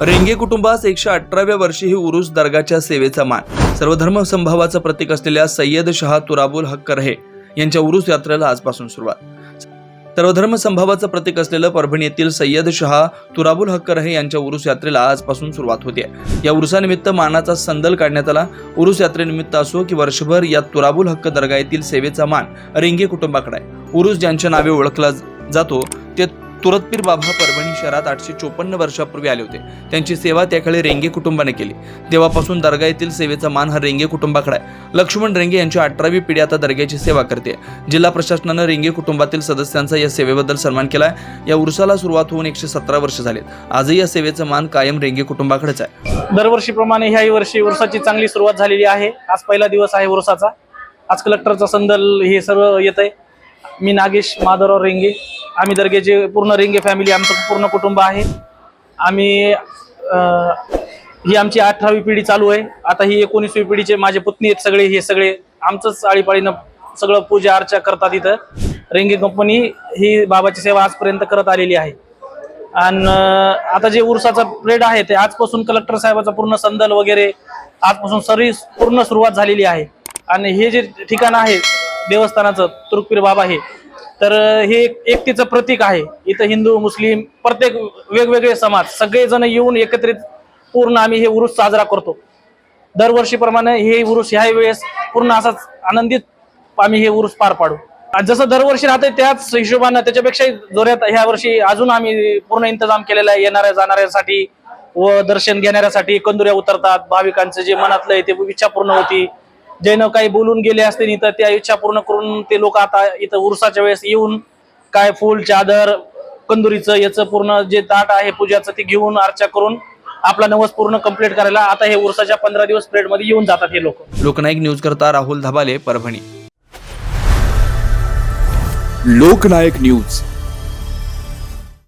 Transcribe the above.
रेंगे कुटुंबास एकशे अठराव्या वर्षी ही उरुस दर्गाच्या सेवेचा मान. सर्वधर्म संभावाचं प्रतीक असलेल्या सय्यद शहा तुराबुल हक्क रहे यांच्या उरुस यात्रेला आजपासून सुरुवात. सर्वधर्म संभावाचं प्रतीक असलेलं परभणी येथील सय्यद शहा तुराबुल हक्क रहे यांच्या उरुस यात्रेला आजपासून सुरुवात होते. या उरुसानिमित्त मानाचा संदल काढण्यात आला. उरुस यात्रेनिमित्त असो की वर्षभर या तुराबुल हक्क दर्गा येथील सेवेचा मान रेंगे कुटुंबाकडे आहे. उरुस ज्यांच्या नावे ओळखला जातो ते तुरतपीर बाबा परभणी शहरात आठशे चोपन्न वर्षापूर्वी आले होते. त्यांची सेवा त्याकडे रेंगे कुटुंबाने केली. तेव्हापासून दर्गा येथील सेवेचा मान हा रेंगे कुटुंबाकडे आहे. लक्ष्मण रेंगे यांची अठरावी पिढी आता दर्ग्याची सेवा करते. जिल्हा प्रशासनानं रेंगे कुटुंबातील सदस्यांचा या सेवेबद्दल सन्मान केलाय. या उरसाला सुरुवात होऊन एकशे सतरा वर्ष झालीत. आजही या सेवेचा मान कायम रेंगे कुटुंबाकडेच आहे. दरवर्षीप्रमाणे ह्याही वर्षी उरसाची चांगली सुरुवात झालेली आहे. आज पहिला दिवस आहे उरसाचा. आज कलेक्टरचा संदल हे सर्व येत आहे मी नागेश माधवराव रेंगे. आम्ही दर्गेचे पूर्ण रेंगे फॅमिली आमचं पूर्ण कुटुंब आहे. आम्ही ही आमची अठरावी पिढी चालू आहे. आता ही एकोणीसवी पिढीचे माझे पत्नी आहेत सगळे हे सगळे आमचंच आळीपाळीनं सगळं पूजा अर्चा करतात इथं. रेंगे कंपनी ही बाबाची सेवा आजपर्यंत करत आलेली आहे. आणि आता जे उरसाचा प्लेड आहे ते आजपासून कलेक्टर साहेबाचा पूर्ण संदल वगैरे आजपासून सर्व पूर्ण सुरुवात झालेली आहे. आणि हे जे ठिकाण आहे देवस्थानाचं तुरुकपीर बाबा हे तर हे एक एकतेचं प्रतीक आहे. इथं हिंदू मुस्लिम प्रत्येक वेगवेगळे समाज सगळेजण येऊन एकत्रित पूर्ण आम्ही हे उरुस साजरा करतो. दरवर्षीप्रमाणे हे उरुस ह्या वेळेस पूर्ण असाच आनंदित आम्ही हे उरुस पार पाडू. आणि जसं दरवर्षी राहते त्याच हिशोबानं त्याच्यापेक्षा जोऱ्यात ह्या वर्षी अजून आम्ही पूर्ण इंतजाम केलेला आहे. येणाऱ्या जाणाऱ्यासाठी व दर्शन घेणाऱ्यासाठी कंदुऱ्या उतरतात. भाविकांचं जे मनातलं आहे ते इच्छा पूर्ण होती. ज्यानं काही बोलून गेले असते इथं त्या इच्छा पूर्ण करून ते लोक आता इथं उरसाच्या वेळेस येऊन काय फुल चादर कंदुरीचं याचं पूर्ण जे ताट आहे पूजाचं ते घेऊन अर्चा करून आपला नवस पूर्ण कंप्लीट करायला आता हे उरसाच्या पंधरा दिवस पिरियडमध्ये येऊन जातात हे लोक. लोकनायक न्यूज करता राहुल धबाले परभणी. लोकनायक न्यूज.